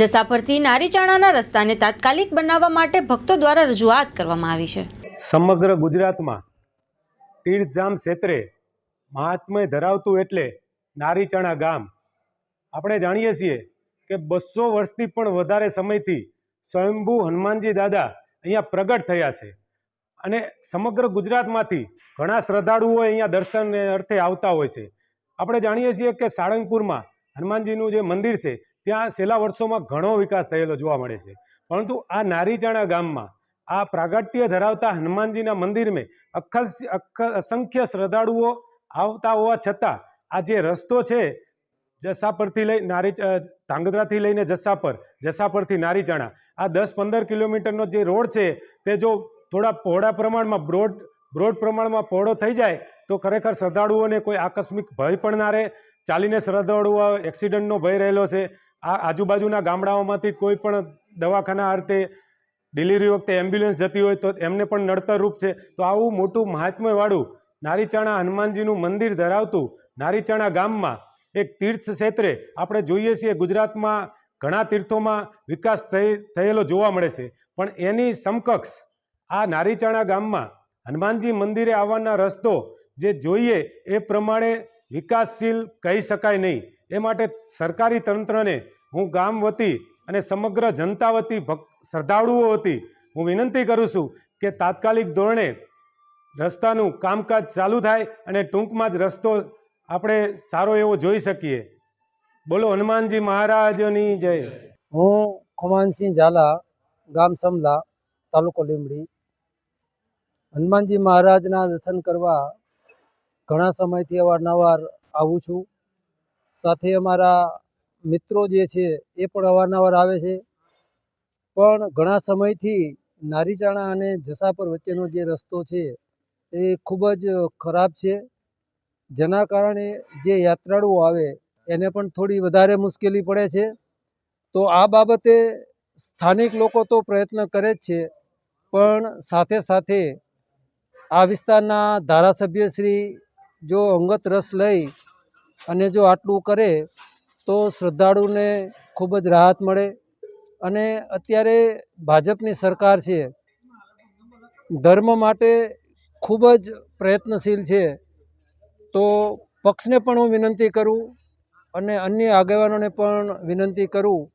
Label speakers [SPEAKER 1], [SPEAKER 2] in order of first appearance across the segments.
[SPEAKER 1] જસાપરથી નારીચાણાના રસ્તાને તાત્કાલિક બનાવવા માટે ભક્તો દ્વારા રજૂઆત કરવામાં આવી છે.
[SPEAKER 2] સમગ્ર ગુજરાતમાં તીર્થધામ ક્ષેત્રે મહાત્મય ધરાવતું એટલે નારીચાણા ગામ. આપણે જાણીએ છીએ કે બસો વર્ષથી પણ વધારે સમયથી સ્વયંભૂ હનુમાનજી દાદા અહીંયા પ્રગટ થયા છે અને સમગ્ર ગુજરાતમાંથી ઘણા શ્રદ્ધાળુઓ અહીંયા દર્શન અર્થે આવતા હોય છે. આપણે જાણીએ છીએ કે સાળંગપુરમાં હનુમાનજીનું જે મંદિર છે ત્યાં છેલ્લા વર્ષોમાં ઘણો વિકાસ થયેલો જોવા મળે છે. પરંતુ આ નારીચાણા ગામમાં, આ પ્રાગટ્ય ધરાવતા હનુમાનજીના મંદિરમાં અખસ, અખ, અસંખ્ય શ્રદ્ધાળુઓ આવતા હોવા છતાં, આ જે રસ્તો છે, જસાપરથી લઈ નારી ધાંગધ્રાથી લઈને જસાપર, જસાપરથી નારીચાણા, આ દસ પંદર કિલોમીટરનો જે રોડ છે, તે જો થોડા પહોળા પ્રમાણમાં બ્રોડ બ્રોડ પ્રમાણમાં પહોળો થઈ જાય, તો ખરેખર શ્રદ્ધાળુઓને કોઈ આકસ્મિક ભય પણ ના રહે. ચાલીને શ્રદ્ધાળુઓ એક્સિડન્ટનો ભય રહેલો છે. આ આજુબાજુના ગામડાઓમાંથી કોઈ પણ દવાખાના અર્થે ડિલિવરી વખતે એમ્બ્યુલન્સ જતી હોય તો એમને પણ નડતરરૂપ છે. તો આવું મોટું મહાત્મ્યવાળું નારીચાણા હનુમાનજીનું મંદિર ધરાવતું નારીચાણા ગામમાં એક તીર્થ ક્ષેત્રે આપણે જોઈએ છીએ ગુજરાતમાં ઘણા તીર્થોમાં વિકાસ થઈ, થયેલો જોવા મળે છે. પણ એની સમકક્ષ આ નારીચાણા ગામમાં હનુમાનજી મંદિરે આવવાના રસ્તો જે જોઈએ એ પ્રમાણે વિકાસશીલ કહી શકાય નહીં. એ માટે સરકારી તંત્રને હું ગામ વતી અને સમગ્ર જનતા વતી ભક્ત શ્રદ્ધાળુઓ વતી હું વિનંતી કરું છું કે તાત્કાલિક ધોરણે રસ્તાનું કામકાજ ચાલુ થાય અને ટૂંકમાં જ રસ્તો આપણે સારો એવો જોઈ શકીએ. બોલો, હનુમાનજી મહારાજની જય.
[SPEAKER 3] હું ખુમાનસિંહ ઝાલા, ગામ સમલા, તાલુકો લીંબડી. હનુમાનજી મહારાજના દર્શન કરવા ઘણા સમયથી અવારનવાર આવું છું. સાથે અમારા મિત્રો જે છે, એ પણ અવારનવાર આવે છે. પણ ઘણા સમયથી નારીચાણા અને જસાપર વચ્ચેનો જે રસ્તો છે, એ ખૂબ જ ખરાબ છે. જેના કારણે જે યાત્રાળુઓ આવે, એને પણ થોડી વધારે મુશ્કેલી પડે છે. તો આ બાબતે સ્થાનિક લોકો તો પ્રયત્ન કરે જ છે, પણ સાથે સાથે આ વિસ્તારના ધારાસભ્યશ્રી જો અંગત રસ લઈ અને જો આટલું કરે, તો શ્રદ્ધાળુને ખૂબ જ રાહત મળે. અને અત્યારે ભાજપની સરકાર છે, ધર્મ માટે ખૂબ જ પ્રયત્નશીલ છે. તો પક્ષને પણ હું વિનંતી કરું અને અન્ય આગેવાનોને પણ વિનંતી કરું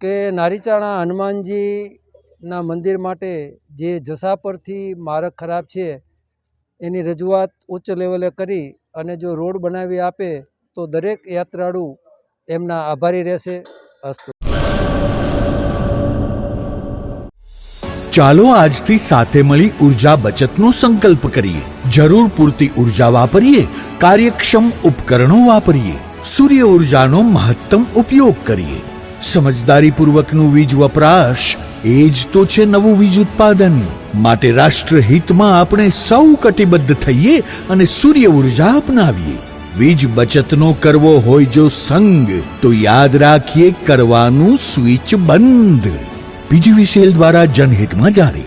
[SPEAKER 3] કે નારીચાણા હનુમાનજીના મંદિર માટે જે જસા પરથી માર્ગ ખરાબ છે, એની રજૂઆત ઉચ્ચ લેવલે કરી અને જો રોડ બનાવી આપે તો દરેક યાત્રાળુ એમના આભારી રહેશે. અસ્તુ.
[SPEAKER 4] ચાલો આજથી સાથે મળી ઊર્જા બચતનો સંકલ્પ કરીએ. જરૂર પૂરતી ઊર્જા વાપરીએ, કાર્યક્ષમ ઉપકરણો વાપરીએ, સૂર્ય ઉર્જાનો મહત્તમ ઉપયોગ કરીએ. સમજદારીપૂર્વકનું વીજ વપરાશ એ જ તો છે નવું વીજ ઉત્પાદન. માટે રાષ્ટ્રહિતમાં આપણે સૌ કટિબદ્ધ થઈએ અને સૂર્ય ઊર્જા અપનાવીએ. વીજ બચતનો કરવો હોય જો સંગ, તો યાદ રાખીએ કરવાનું સ્વિચ બંધ. પીજીવીસીએલ દ્વારા જનહિતમાં જારી.